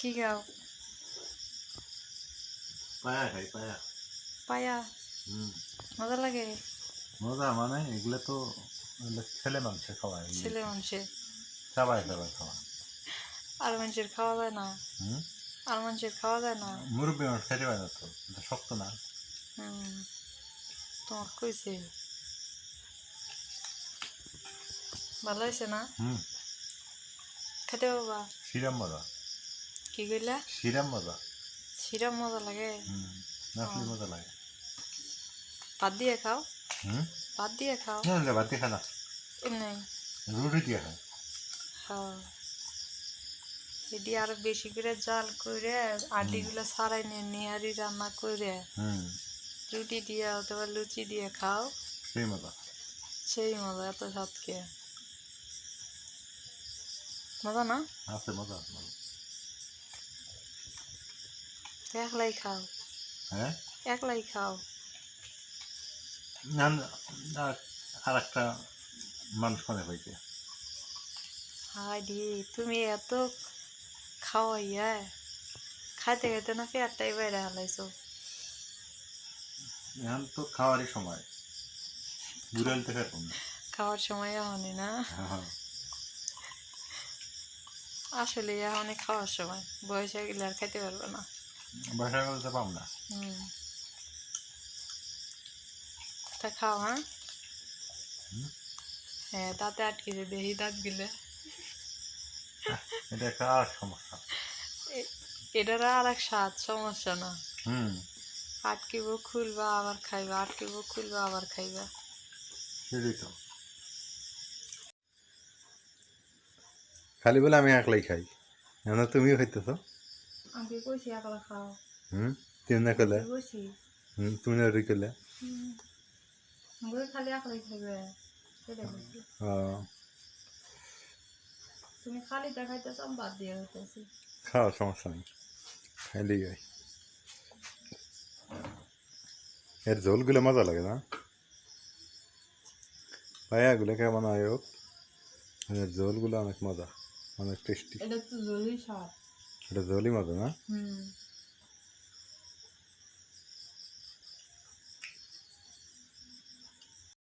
কি খাও? পায়া খাই পায়া। পায়া? মজা লাগে? মজা মানে এগুলো তো ছেলে মানুষের খাওয়া ছেলে মানুষের? সবাই সবাই খাওয়া। আর মানুষের খাওয়া যায় না? হুম? আর মানুষের খাওয়া যায় না? মুরব্বী মানুষ খেতে পারে না তো শক্ত না। তোমার কইছে। ভালো হয়েছে না? হুম। খেতে বাবা সিরাম মজা কি কইলা? সিরাম মজা। সিরাম মজা লাগে? হুম মজা লাগে। ভাত দিয়ে খাও? হুম? ভাত দিয়ে খাও? না না ভাত খা না। রুটি দিয়ে হ্যাঁ এটি আরও বেশি করে জাল করে আডিগুলো সারাই নিয়ে নিহারি রান্না করে রুটি দিয়ে অথবা লুচি দিয়ে খাও সেই মজা। সেই মজা এত স্বাদ কে মজা না? আছে মজা আছে একলাই খাও। হ্যাঁ? একলাই খাও। না আর একটা মানুষ মনে হয়েছে। দি তুমি এত খাওয়াইয়া খাইতে খাইতে না বাইরে হালাইছো। এখন তো খাওয়ারই সময়। খাইতাম না। খাওয়ার সময় এখনই না? হ্যাঁ, আসলে এখনই খাওয়ার সময়। বয়স গেলে আর খাইতে পারবে না। না। তা খাও হ্যাঁ। হ্যাঁ দাঁতে আটকেছে দেখি দাঁত গিলে। এটা একটা আর সমস্যা। এটার আর এক স্বাদ সমস্যা না। হুম। আটকিব খুলবা আবার খাইবা আটকিব খুলবা আবার খাইবা। সেটাই তো। খালি বলে আমি একলাই খাই। এখন তুমিও খাইতেছ। আমি কইছি একলা খাও। হুম? তুমি না করলে কইছি। হুম তুমি না ওই করলে আমি খালি একলাই খাইবে সেটা বলছি ও, তুমি খালি দেখাইতেছ আমি বাদ দিয়ে হইতেছি। খাও সমস্যা নেই। খাইলেই হয় এর ঝোলগুলো মজা লাগে না? পায়াগুলো কেমন হোক এর ঝোলগুলো অনেক মজা অনেক টেস্টি এটা তো জলদি স্বাদ। এটা ঝোলই মজা না হুম